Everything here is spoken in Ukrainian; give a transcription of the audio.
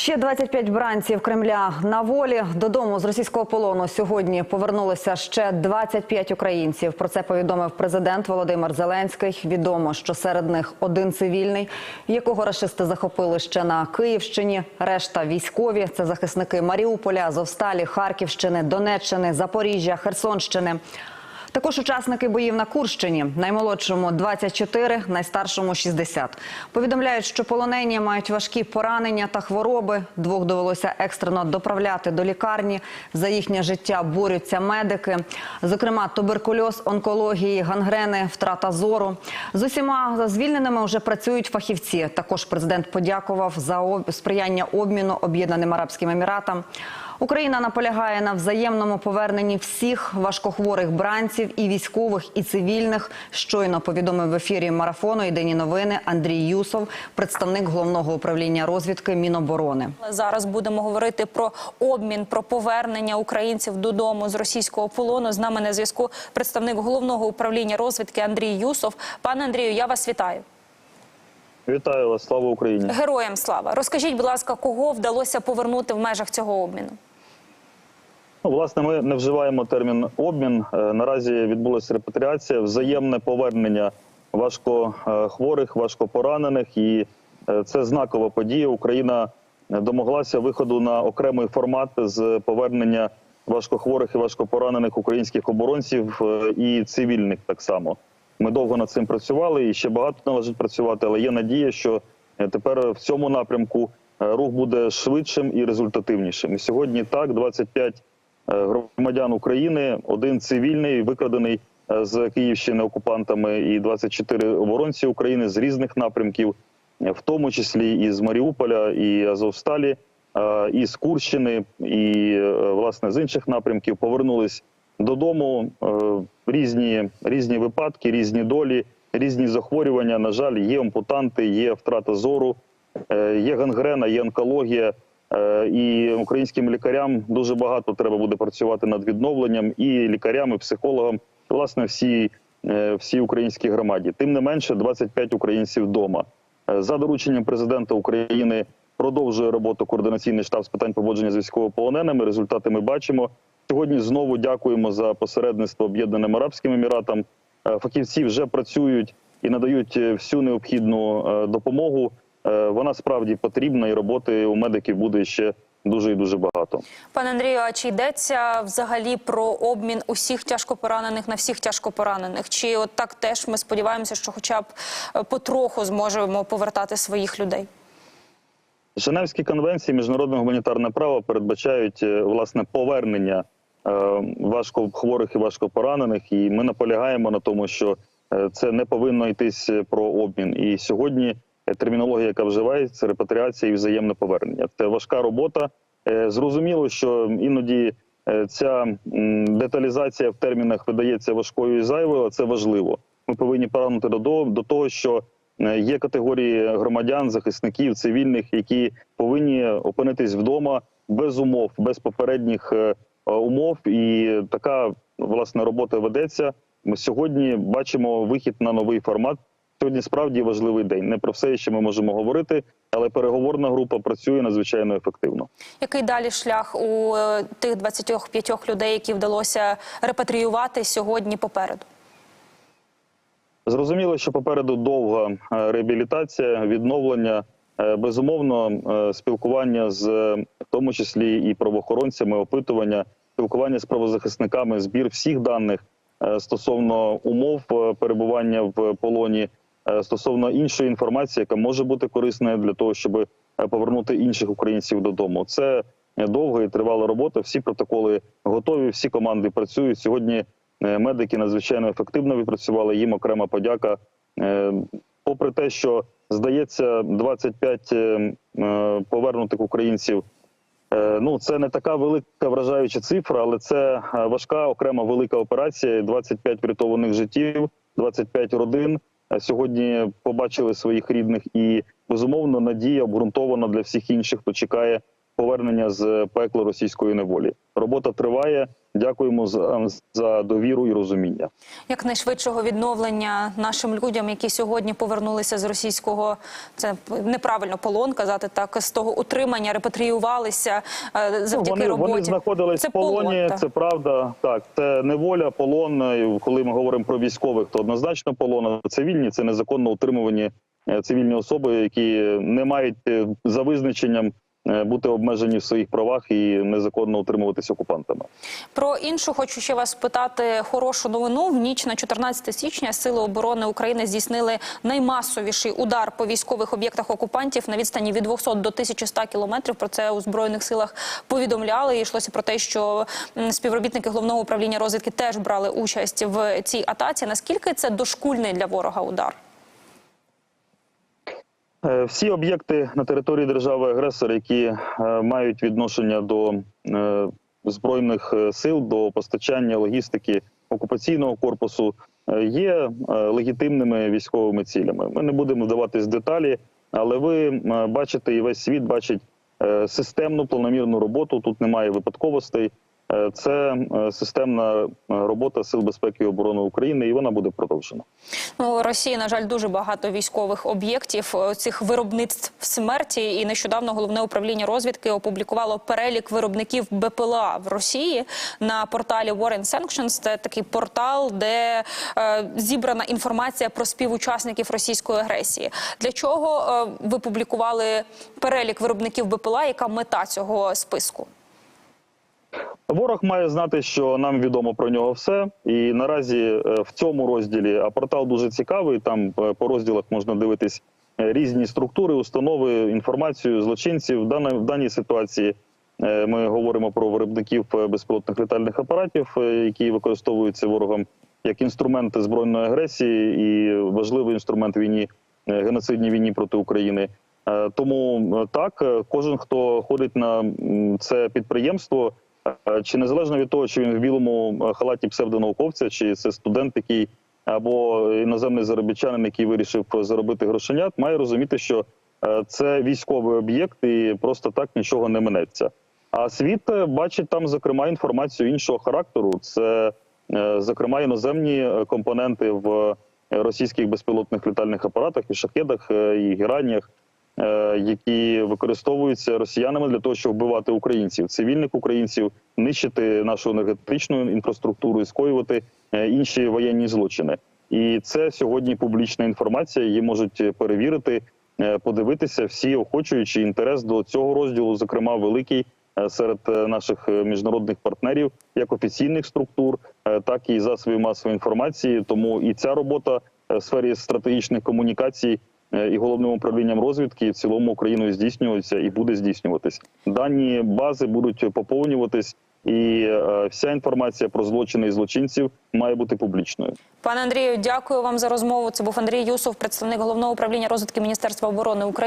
Ще 25 бранців Кремля на волі. Додому з російського полону сьогодні повернулися ще 25 українців. Про це повідомив президент Володимир Зеленський. Відомо, що серед них один цивільний, якого рашисти захопили ще на Київщині. Решта військові це захисники Маріуполя, Азовсталі, Харківщини, Донеччини, Запоріжжя, Херсонщини. Також учасники боїв на Курщині, наймолодшому 24, найстаршому 60. Повідомляють, що полонені мають важкі поранення та хвороби. Двох довелося екстрено доправляти до лікарні. За їхнє життя борються медики. Зокрема, туберкульоз, онкології, гангрени, втрата зору. З усіма звільненими вже працюють фахівці. Також президент подякував за сприяння обміну Об'єднаним Арабським Еміратам. Україна наполягає на взаємному поверненні всіх важкохворих бранців і військових, і цивільних. Щойно повідомив в ефірі марафону Єдині новини Андрій Юсов, представник головного управління розвідки Міноборони. Зараз будемо говорити про обмін, про повернення українців додому з російського полону. З нами на зв'язку представник головного управління розвідки Андрій Юсов. Пане Андрію, я вас вітаю. Вітаю вас, слава Україні. Героям слава. Розкажіть, будь ласка, кого вдалося повернути в межах цього обміну? Ну, власне, ми не вживаємо термін обмін. Е, Наразі відбулася репатріація, взаємне повернення важкохворих, важкопоранених, і е, це знакова подія. Україна домоглася виходу на окремий формат з повернення важкохворих і важкопоранених українських оборонців е, і цивільних так само. Ми довго над цим працювали і ще багато належить працювати, але є надія, що е, тепер в цьому напрямку е, рух буде швидшим і результативнішим. І сьогодні так 25 е, громадян України, один цивільний, викрадений е, з Київщини окупантами, і 24 оборонці України з різних напрямків, е, в тому числі і з Маріуполя, і Азовсталі, е, і з Курщини, і е, власне з інших напрямків повернулись додому. Е, Різні різні випадки, різні долі, різні захворювання. На жаль, є ампутанти, є втрата зору, е, є гангрена, є онкологія. Е, І українським лікарям дуже багато треба буде працювати над відновленням і лікарям, і психологам, і, власне, всій е, всій українській громаді. Тим не менше, 25 українців вдома. Е, За дорученням президента України продовжує роботу координаційний штаб з питань поводження з військовополоненими. Результати ми бачимо. Сьогодні знову дякуємо за посередництво Об'єднаним Арабським Еміратам. Фахівці вже працюють і надають всю необхідну допомогу. Е, Вона справді потрібна, і роботи у медиків буде ще дуже і дуже багато. Пане Андрію, а чи йдеться взагалі про обмін усіх тяжкопоранених на всіх тяжкопоранених? Чи от так теж ми сподіваємося, що хоча б е, потроху зможемо повертати своїх людей? Женевські конвенції міжнародне гуманітарне право передбачають е, власне повернення е, важкохворих і важкопоранених, і ми наполягаємо на тому, що це не повинно йтись про обмін. І сьогодні термінологія, яка вживається, репатріація і взаємне повернення. Це важка робота. Е, Зрозуміло, що іноді е, ця деталізація в термінах видається важкою і зайвою, але це важливо. Ми повинні прагнути до, того, що Е, Є категорії громадян, захисників, цивільних, які повинні опинитись вдома без умов, без попередніх е, е, умов. І така власне робота ведеться. Ми сьогодні бачимо вихід на новий формат. Сьогодні справді важливий день. Не про все ще ми можемо говорити, але переговорна група працює надзвичайно ефективно. Який далі шлях у е, тих 25 людей, які вдалося репатріювати сьогодні попереду? Зрозуміло, що попереду довга е, реабілітація, відновлення, е, безумовно, спілкування з в тому числі і правоохоронцями, опитування, спілкування з правозахисниками, збір всіх даних стосовно умов перебування в полоні, стосовно іншої інформації, яка може бути корисною для того, щоб е, повернути інших українців додому. Це е, довга і тривала робота. Всі протоколи готові, всі команди працюють сьогодні. Е, Медики надзвичайно ефективно відпрацювали. Їм окрема подяка. Е, Попри те, що здається, 25 е, е, повернутих українців. е, Ну, це не така велика вражаюча цифра, але це е, важка окрема велика операція. 25 врятованих життів, 25 родин е, сьогодні побачили своїх рідних, і безумовно надія обґрунтована для всіх інших, хто чекає повернення з пекла російської неволі. Робота триває. Дякуємо за, за довіру і розуміння. Якнайшвидшого відновлення нашим людям, які сьогодні повернулися з російського, це неправильно полон казати так, з того утримання, репатріювалися е, завдяки вони, роботі. вони знаходились це в полоні. полон, це правда. Так, це неволя, полон. Коли ми говоримо про військових, то однозначно полон. А Цивільні це незаконно утримувані е, цивільні особи, які не мають е, за визначенням бути обмежені в своїх правах і незаконно утримуватись окупантами. Про іншу хочу ще вас спитати хорошу новину. В ніч на 14 січня Сили оборони України здійснили наймасовіший удар по військових об'єктах окупантів на відстані від 200 до 1100 кілометрів. Про це у збройних силах повідомляли. І йшлося про те, що співробітники головного управління розвідки теж брали участь в цій атаці. Наскільки це дошкульний для ворога удар? Е, Всі об'єкти на території держави-агресора, які е, мають відношення до е, збройних сил, до постачання логістики окупаційного корпусу, є легітимними військовими цілями. Ми не будемо вдаватись деталі, але ви бачите, і весь світ бачить системну планомірну роботу. Тут немає випадковостей. Е, Це е, системна е, робота Сил безпеки і оборони України, і вона буде продовжена. Ну, Росії, на жаль, дуже багато військових об'єктів цих виробництв смерті. І нещодавно головне управління розвідки опублікувало перелік виробників БПЛА в Росії на порталі War and Sanctions. Це такий портал, де е, зібрана інформація про співучасників російської агресії. Для чого е, ви публікували перелік виробників БПЛА? Яка мета цього списку? Ворог має знати, що нам відомо про нього все, і наразі е, в цьому розділі а портал дуже цікавий. Там е, по розділах можна дивитись е, різні структури, установи, інформацію злочинців. В даній, ситуації ми говоримо про виробників безпілотних літальних апаратів, які використовуються ворогом як інструменти збройної агресії і важливий інструмент війні геноцидній війні проти України. Тому так, кожен, хто ходить на це підприємство. Е, Чи незалежно від того, чи він в білому е, халаті псевдонауковця, чи це студент, який або іноземний заробітчанин, який вирішив заробити грошенят, має розуміти, що е, це військовий об'єкт і просто так нічого не минеться. А світ бачить там, зокрема, інформацію іншого характеру. Це, зокрема, іноземні компоненти в російських безпілотних літальних апаратах і шахедах, і гераніях е, які використовуються росіянами для того, щоб вбивати українців, цивільних українців, нищити нашу енергетичну інфраструктуру і скоювати е, інші воєнні злочини. І це сьогодні публічна інформація. Її можуть перевірити, е, подивитися всі охочуючи інтерес до цього розділу, зокрема великий е, серед е, наших е, міжнародних партнерів, як офіційних структур, е, так і засобів масової інформації. Тому і ця робота е, в сфері стратегічних комунікацій е, і головним управлінням розвідки в цілому Україною здійснюється і буде здійснюватись. Дані бази будуть поповнюватись, і е, вся інформація про злочини і злочинців має бути публічною. Пане Андрію, дякую вам за розмову. Це був Андрій Юсов, представник головного управління розвідки Міністерства оборони України.